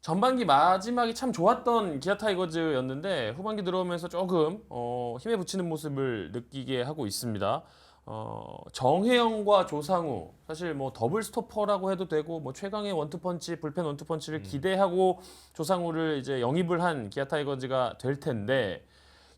전반기 마지막이 참 좋았던 기아 타이거즈였는데 후반기 들어오면서 조금 어, 힘에 붙이는 모습을 느끼게 하고 있습니다. 어, 정혜영과 조상우 사실 뭐 더블 스토퍼라고 해도 되고 뭐 최강의 원투펀치 불펜 원투펀치를 기대하고 조상우를 이제 영입을 한 기아 타이거즈가 될 텐데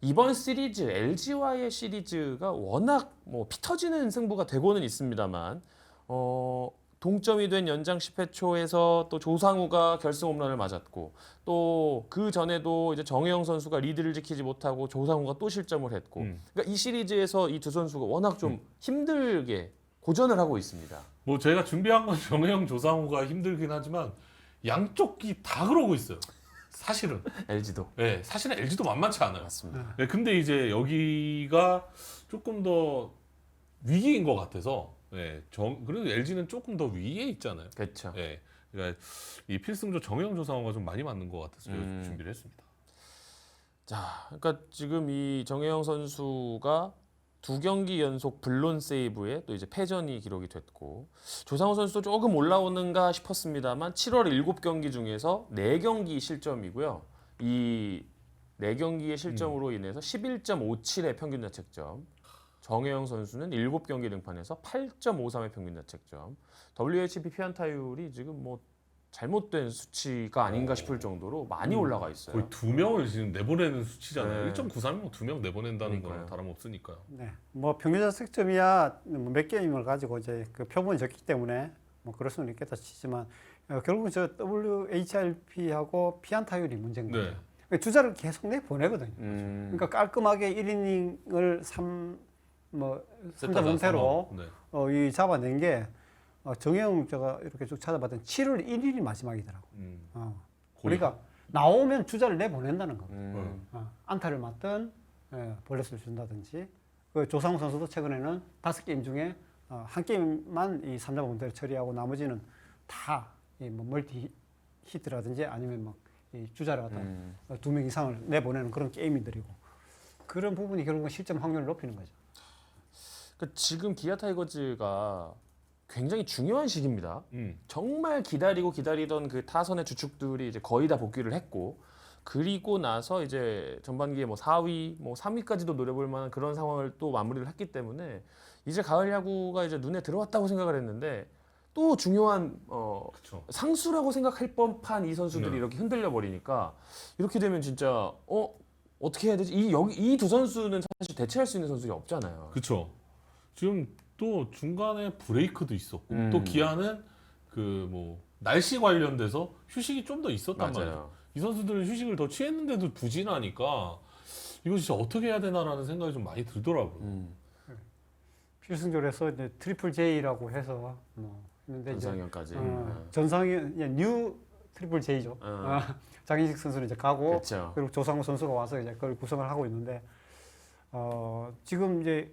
이번 시리즈 LG와의 시리즈가 워낙 뭐 피터지는 승부가 되고는 있습니다만 어, 동점이 된 연장 10회 초에서 또 조상우가 결승 홈런을 맞았고 또 그 전에도 이제 정혜영 선수가 리드를 지키지 못하고 조상우가 또 실점을 했고 음. 그러니까 이 시리즈에서 이 두 선수가 워낙 좀 힘들게 고전을 하고 있습니다. 뭐 저희가 준비한 건 정혜영 조상우가 힘들긴 하지만 양쪽이 다 그러고 있어요. 사실은. LG도 네, 사실은 LG도 만만치 않아요. 맞습니다. 네, 근데 이제 여기가 조금 더 위기인 것 같아서 네, 정, 그래도 LG는 조금 더 위에 있잖아요. 그렇죠. 네, 그러니까 이 필승조 정혜영 조상우가 좀 많이 맞는 것 같아서 음. 준비를 했습니다. 자, 그러니까 지금 이 정혜영 선수가 두 경기 연속 블론 세이브에 또 이제 패전이 기록이 됐고 조상우 선수도 조금 올라오는가 싶었습니다만 7월 7경기 중에서 4경기 실점이고요. 이 4경기의 실점으로 인해서 11.57의 평균 자책점. 정혜영 선수는 7경기 등판에서 8.53의 평균 자책점. WHP 피안 타율이 지금 뭐 잘못된 수치가 아닌가 싶을 정도로 많이 올라가 있어요. 거의 두 명을 지금 내보내는 수치잖아요. 네. 1.93이면 두 명 내보낸다는 그러니까요. 다름없으니까요. 네. 네. 뭐 평균 자책점이야 뭐몇 게임을 가지고 이제 그 표본이 적기 때문에 뭐 그럴 수는 있겠다 치지만 어, 결국은 저 WHRP하고 피안 타율이 문제인 거예요. 네. 그러니까 주자를 계속 내 보내거든요. 음, 그러니까 깔끔하게 1이닝을 3 뭐 세타자 3자 문태로 삼업. 네. 어, 이 잡아낸 게 어, 정혜영 제가 이렇게 쭉 찾아봤더니 7월 1일이 마지막이더라고. 음. 어. 거의 그러니까 나오면 주자를 내 보낸다는 거. 음. 어, 안타를 맞든 예, 볼넷을 준다든지 그 조상우 선수도 최근에는 다섯 게임 중에 어, 한 게임만 이 3자 범퇴를 처리하고 나머지는 다이뭐 멀티 히트라든지 아니면 막 이 주자를 갖다 음. 두명 이상을 내보내는 그런 게임들이고 그런 부분이 결국은 실점 확률을 높이는 거죠. 그 지금 기아 타이거즈가 굉장히 중요한 시기입니다. 음. 정말 기다리고 기다리던 그 타선의 주축들이 이제 거의 다 복귀를 했고 그리고 나서 이제 전반기에 뭐 4위, 뭐 3위까지도 노려볼 만한 그런 상황을 또 마무리를 했기 때문에 이제 가을 야구가 이제 눈에 들어왔다고 생각을 했는데 또 중요한 어 그렇죠. 상수라고 생각할 법한 이 선수들이 네. 이렇게 흔들려 버리니까 이렇게 되면 진짜 어 어떻게 해야 되지? 이 여기 이 두 선수는 사실 대체할 수 있는 선수들이 없잖아요. 그렇죠. 지금 또 중간에 브레이크도 있었고 음. 또 기아는 그 뭐 날씨 관련돼서 휴식이 좀 더 있었단 말이에요. 이 선수들은 휴식을 더 취했는데도 부진하니까 이거 진짜 어떻게 해야 되나라는 생각이 좀 많이 들더라고요. 음, 필승조에서 이제 트리플 J라고 해서 뭐 했는데 이제 전상현까지. 어, 전상이 예, 뉴 트리플 J죠. 어. 아, 장인식 선수는 이제 가고 그렇죠. 그리고 조상우 선수가 와서 이제 그걸 구성을 하고 있는데 어, 지금 이제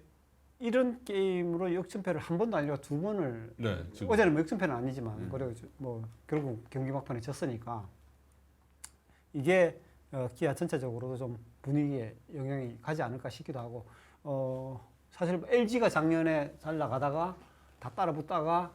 이런 게임으로 역전패를 한 번도 아니라 두 번을 네, 지금 어제는 뭐 역전패는 아니지만 음. 그리고 뭐 결국 경기 막판에 졌으니까 이게 어, 기아 전체적으로도 좀 분위기에 영향이 가지 않을까 싶기도 하고 어, 사실 LG가 작년에 잘 나가다가 다 따라붙다가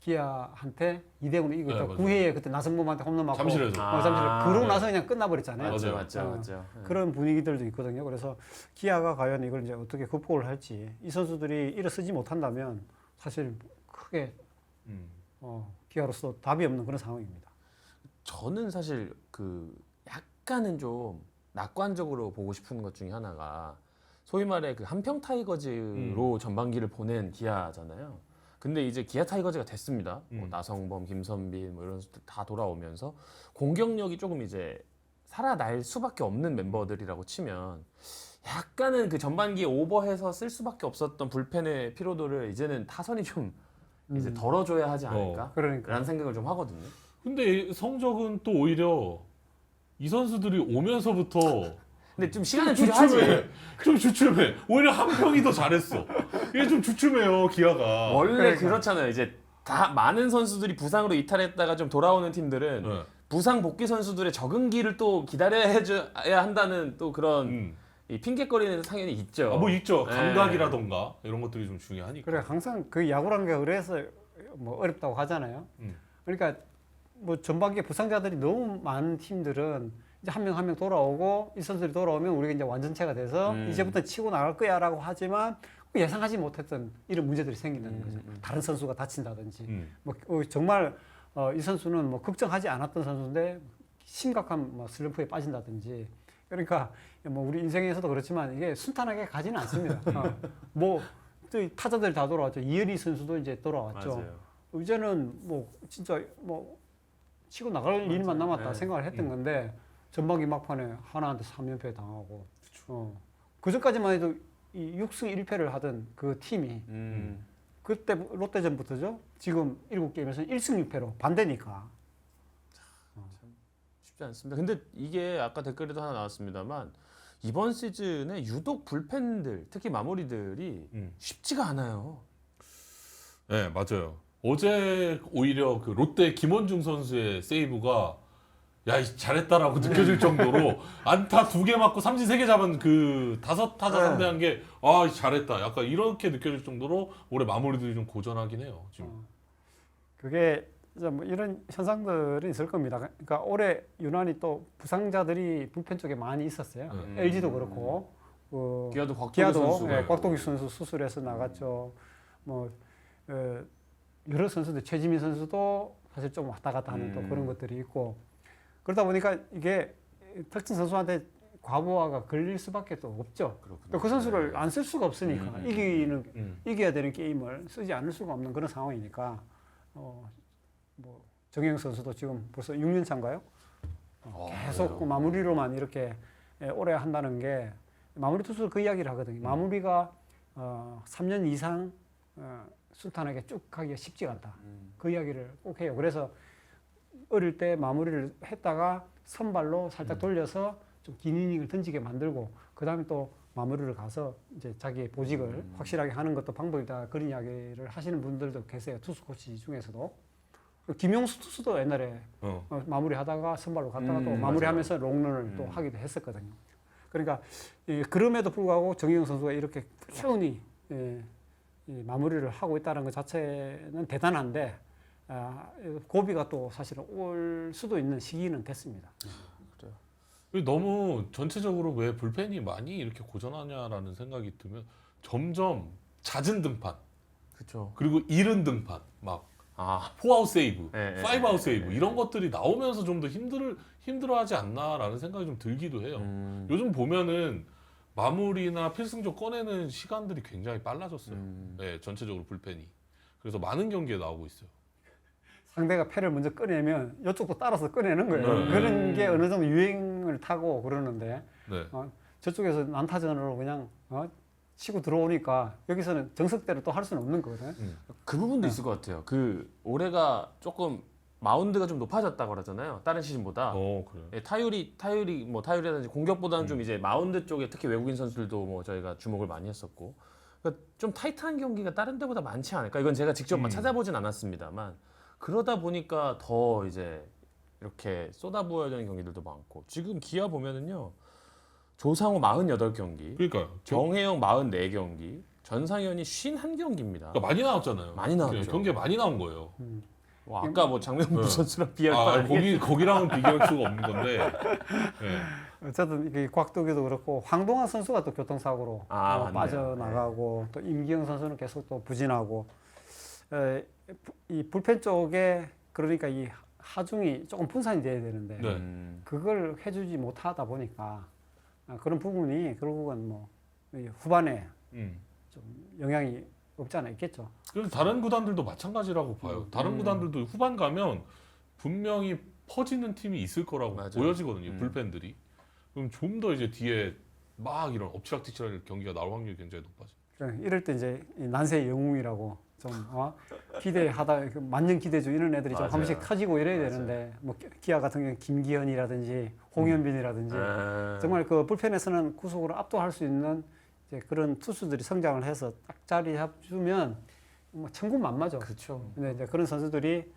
기아한테 2대 0으로 이기고 네, 있다. 맞아요. 9회에 그때 나성범한테 홈런 맞고 잠실에서 어, 아, 그러고 네. 나서 그냥 끝나버렸잖아요. 맞죠, 맞아요. 맞죠, 어, 맞죠. 네. 그런 분위기들도 있거든요. 그래서 기아가 과연 이걸 이제 어떻게 극복을 할지 이 선수들이 일어서지 못한다면 사실 크게 음. 어, 기아로서 답이 없는 그런 상황입니다. 저는 사실 그 약간은 좀 낙관적으로 보고 싶은 것 중에 하나가 소위 말해 그 한평 타이거즈로 전반기를 보낸 기아잖아요. 근데 이제 기아 타이거즈가 됐습니다. 뭐 음. 나성범, 김선빈 뭐 이런 선수들 다 돌아오면서 공격력이 조금 이제 살아날 수밖에 없는 멤버들이라고 치면 약간은 그 전반기에 오버해서 쓸 수밖에 없었던 불펜의 피로도를 이제는 타선이 좀 이제 덜어줘야 하지 않을까? 그러니까 라는 생각을 좀 하거든요. 근데 성적은 또 오히려 이 선수들이 오면서부터 근데 좀 시간은 주춤해. 필요하지. 좀 주춤해. 오히려 한 평이 더 잘했어. 이게 좀 주춤해요, 기아가. 원래 그러니까. 그렇잖아요 이제 다 많은 선수들이 부상으로 이탈했다가 좀 돌아오는 팀들은 네. 부상 복귀 선수들의 적응기를 또 기다려야 한다는 또 그런 음. 이 핑계거리는 상연히 있죠. 아, 뭐 있죠. 네. 감각이라던가 이런 것들이 좀 중요하니까. 그래 항상 그 야구란 게 그래서 뭐 어렵다고 하잖아요. 음. 그러니까 뭐 전반기에 부상자들이 너무 많은 팀들은 이제 한 명 한 명 돌아오고 이 선수들이 돌아오면 우리가 이제 완전체가 돼서 음. 이제부터 치고 나갈 거야라고 하지만 예상하지 못했던 이런 문제들이 생긴다는 거죠. 다른 선수가 다친다든지 음. 뭐 어, 정말 어, 이 선수는 뭐 걱정하지 않았던 선수인데 심각한 뭐 슬럼프에 빠진다든지 그러니까 뭐 우리 인생에서도 그렇지만 이게 순탄하게 가지는 않습니다. 어, 뭐또 타자들 다 돌아왔죠. 이현희 선수도 이제 돌아왔죠. 맞아요. 이제는 뭐 진짜 뭐 치고 나갈 일만 남았다 네. 생각을 했던 건데 전반기 막판에 하나한테 3연패 당하고 어. 그 전까지만 해도 이 6승 1패를 하던 그 팀이 음. 그때 롯데전부터죠. 지금 7게임에서 1승 6패로 반대니까. 쉽지 않습니다. 근데 이게 아까 댓글에도 하나 나왔습니다만 이번 시즌에 유독 불펜들 특히 마무리들이 음. 쉽지가 않아요. 네, 맞아요. 어제 오히려 그 롯데 김원중 선수의 세이브가 야, 이 잘했다라고 느껴질 정도로 안타 두 개 맞고 삼진 세 개 잡은 그 다섯 타자 네. 상대한 게 아, 잘했다. 약간 이렇게 느껴질 정도로 올해 마무리들이 좀 고전하긴 해요. 지금. 어. 그게 이제 뭐 이런 현상들이 있을 겁니다. 그러니까 올해 유난히 또 부상자들이 불펜 쪽에 많이 있었어요. 음. LG도 그렇고 그 기아도 곽동희 기아도 선수가 예, 선수 수술해서 나갔죠. 뭐 어, 여러 선수들 최지민 선수도 사실 좀 왔다 갔다 하는 또 음. 그런 것들이 있고 그러다 보니까 이게 특정 선수한테 과부하가 걸릴 수밖에 또 없죠. 또 그 선수를 안 쓸 수가 없으니까 음. 이기는 음. 이겨야 되는 게임을 쓰지 않을 수가 없는 그런 상황이니까 어, 뭐 정영 선수도 지금 벌써 6년 차인가요? 어, 아, 계속? 그 마무리로만 이렇게 예, 오래 한다는 게 마무리 투수 그 이야기를 하거든요. 마무리가 어, 3년 이상 어, 순탄하게 쭉 가기가 쉽지가 않다. 음. 그 이야기를 꼭 해요. 그래서 어릴 때 마무리를 했다가 선발로 살짝 돌려서 좀 긴 이닝을 던지게 만들고 그 다음에 또 마무리를 가서 이제 자기의 보직을 확실하게 하는 것도 방법이다 그런 이야기를 하시는 분들도 계세요. 투수 코치 중에서도 김용수 투수도 옛날에 어. 어, 마무리하다가 선발로 갔다가 또 음, 마무리하면서 롱런을 음. 또 하기도 했었거든요. 그러니까 이, 그럼에도 불구하고 정희영 선수가 이렇게 꾸준히 예, 이 마무리를 하고 있다는 것 자체는 대단한데 아, 고비가 또 사실은 올 수도 있는 시기는 됐습니다. 너무 전체적으로 왜 불펜이 많이 이렇게 고전하냐라는 생각이 들면 점점 잦은 등판 그렇죠. 그리고 이른 등판 막 아, 포아웃 세이브, 예, 예, 파이브 아웃 예, 세이브 예, 이런 것들이 나오면서 좀 더 힘들 힘들어하지 않나라는 생각이 좀 들기도 해요. 음. 요즘 보면은 마무리나 필승조 꺼내는 시간들이 굉장히 빨라졌어요. 음. 네, 전체적으로 불펜이. 그래서 많은 경기에 나오고 있어요. 상대가 패를 먼저 꺼내면 이쪽도 따라서 꺼내는 거예요. 네. 그런 게 어느 정도 유행을 타고 그러는데 네. 저쪽에서 난타전으로 그냥 어, 치고 들어오니까 여기서는 정석대로 또 할 수는 없는 거거든. 그 부분도 있을 것 같아요. 그 올해가 조금 마운드가 좀 높아졌다고 그러잖아요. 다른 시즌보다. 어, 그래요. 예, 타율이 타율이 뭐 타율이라든지 공격보다는 좀 이제 마운드 쪽에 특히 외국인 선수들도 뭐 저희가 주목을 많이 했었고 그러니까 좀 타이트한 경기가 다른 데보다 많지 않을까 이건 제가 직접 막 음. 찾아보진 않았습니다만 그러다 보니까 더 이제 이렇게 쏟아부어야 되는 경기들도 많고 지금 기아 보면은요 조상우 48경기 그러니까요. 저- 정혜영 44경기 전상현이 51경기입니다 그러니까 많이 나왔잖아요. 많이 나왔죠. 네, 경기에 많이 나온 거예요. 와, 아까 뭐 장명무 네. 선수랑 비할 거 아, 거기 거기랑은 비교할 수가 없는 건데. 네. 어쨌든 이게 곽도기도 그렇고 황동환 선수가 또 교통사고로 아, 어, 맞네요. 빠져나가고 또 임기영 선수는 계속 또 부진하고 에, 이 불펜 쪽에 그러니까 이 하중이 조금 분산이 돼야 되는데 네. 음, 그걸 해주지 못하다 보니까 아, 그런 부분이 결국은 뭐이 후반에 음. 좀 영향이 없지 않아 있겠죠. 그래서 다른 구단들도 마찬가지라고 봐요. 다른 음. 구단들도 후반 가면 분명히 퍼지는 팀이 있을 거라고 맞아요. 보여지거든요. 음. 불펜들이. 그럼 좀 더 이제 뒤에 막 이런 엎치락뒤치락 경기가 나올 확률이 굉장히 높아져. 그러니까 이럴 때 이제 이 난세의 영웅이라고 좀 어? 기대하다 그 만년 기대주 이런 애들이 좀한 맞아요. 번씩 터지고 이래야 맞아요. 되는데 뭐 기- 기아 같은 경우 는 김기현이라든지 홍현빈이라든지 아, 정말 그 불펜에서는 구속으로 압도할 수 있는 이제 그런 투수들이 성장을 해서 딱 자리 잡주면 뭐 천군만마죠. 그렇죠. 근데 이제 그런 선수들이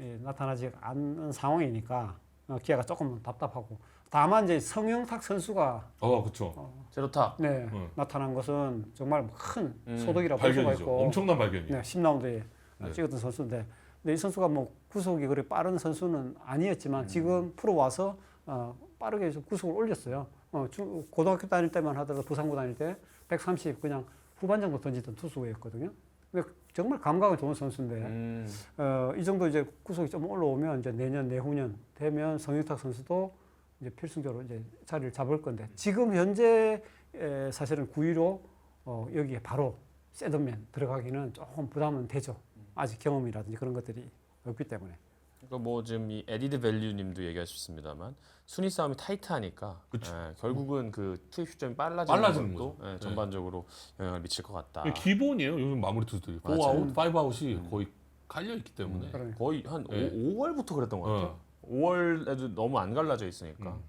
예, 나타나지 않는 상황이니까 어, 기아가 조금 답답하고 다만 이제 성영탁 선수가 어, 그렇죠. 제로타 네, 음. 나타난 것은 정말 큰 음, 소득이라고 볼 수가 발견이죠. 있고 엄청난 발견이에요. 네, 10라운드에 네. 찍었던 선수인데 근데 이 선수가 뭐 구속이 그래 빠른 선수는 아니었지만 지금 프로 와서 어, 빠르게 좀 구속을 올렸어요. 어, 중, 고등학교 다닐 때만 하더라도 부산고 다닐 때 130 그냥 후반 정도 던지던 투수였거든요. 근데 정말 감각은 좋은 선수인데 음. 어, 이 정도 이제 구속이 좀 올라오면 이제 내년 내후년 되면 성윤탁 선수도 이제 필승적으로 이제 자리를 잡을 건데 지금 현재 에, 사실은 9위로 어, 여기에 바로 세드맨 들어가기는 조금 부담은 되죠. 아직 경험이라든지 그런 것들이 없기 때문에. 그러니까 뭐 지금 이 에디드 밸류님도 얘기하셨습니다만 순위 싸움이 타이트하니까. 예, 결국은 그 투입 시점이 빨라지는, 빨라지는 것도. 예, 네. 전반적으로 영향을 미칠 것 같다. 이게 기본이에요. 요즘 마무리 투수들이 4 맞아요. 아웃, 5 아웃이 거의 깔려 있기 때문에. 그러니까. 거의 한 네. 오 5월부터 그랬던 것 같아요. 어. 5월에도 너무 안 갈라져 있으니까. 음.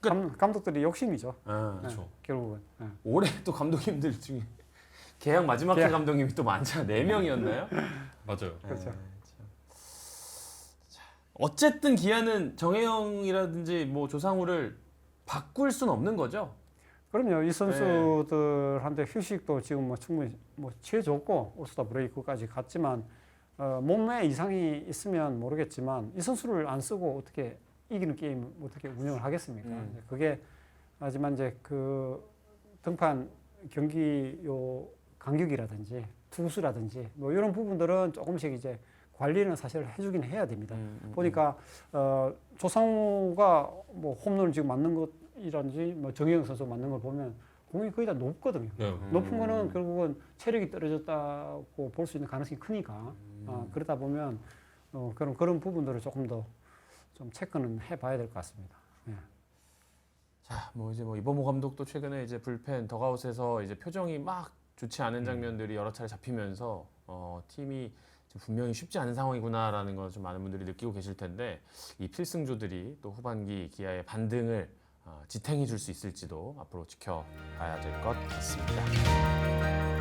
감, 감독들이 욕심이죠. 예. 네, 그렇죠. 결국은. 네. 올해 또 감독님들 중에 계약 마지막 해 계약. 감독님이 또 많잖아. 네 명이었나요? 맞아요. 그렇죠. 어쨌든 기아는 정혜영이라든지 뭐 조상우를 바꿀 수는 없는 거죠. 그럼요. 이 선수들한테 휴식도 지금 뭐 충분히 뭐 취해줬고 올스타 브레이크까지 갔지만 어, 몸에 이상이 있으면 모르겠지만 이 선수를 안 쓰고 어떻게 이기는 게임 어떻게 운영을 하겠습니까? 음. 이제 그게 하지만 이제 그 등판 경기 요 간격이라든지 투수라든지 뭐 이런 부분들은 조금씩 이제 관리는 사실 해주긴 해야 됩니다. 음, 음, 보니까 어, 조상우가 뭐 홈런을 지금 맞는 것이라든지 뭐 정혜영 선수 맞는 걸 보면 공이 거의 다 높거든요. 네. 음. 높은 거는 결국은 체력이 떨어졌다고 볼 수 있는 가능성이 크니까 음. 어, 그러다 보면 어, 그런 그런 부분들을 조금 더 좀 체크는 해봐야 될 것 같습니다. 예. 자, 뭐 이제 뭐 이범호 감독도 최근에 이제 불펜 더가웃에서 이제 표정이 막 좋지 않은 장면들이 여러 차례 잡히면서 어, 팀이 분명히 쉽지 않은 상황이구나라는 걸 좀 많은 분들이 느끼고 계실 텐데 이 필승조들이 또 후반기 기아의 반등을 어, 지탱해 줄 수 있을지도 앞으로 지켜봐야 될 것 같습니다.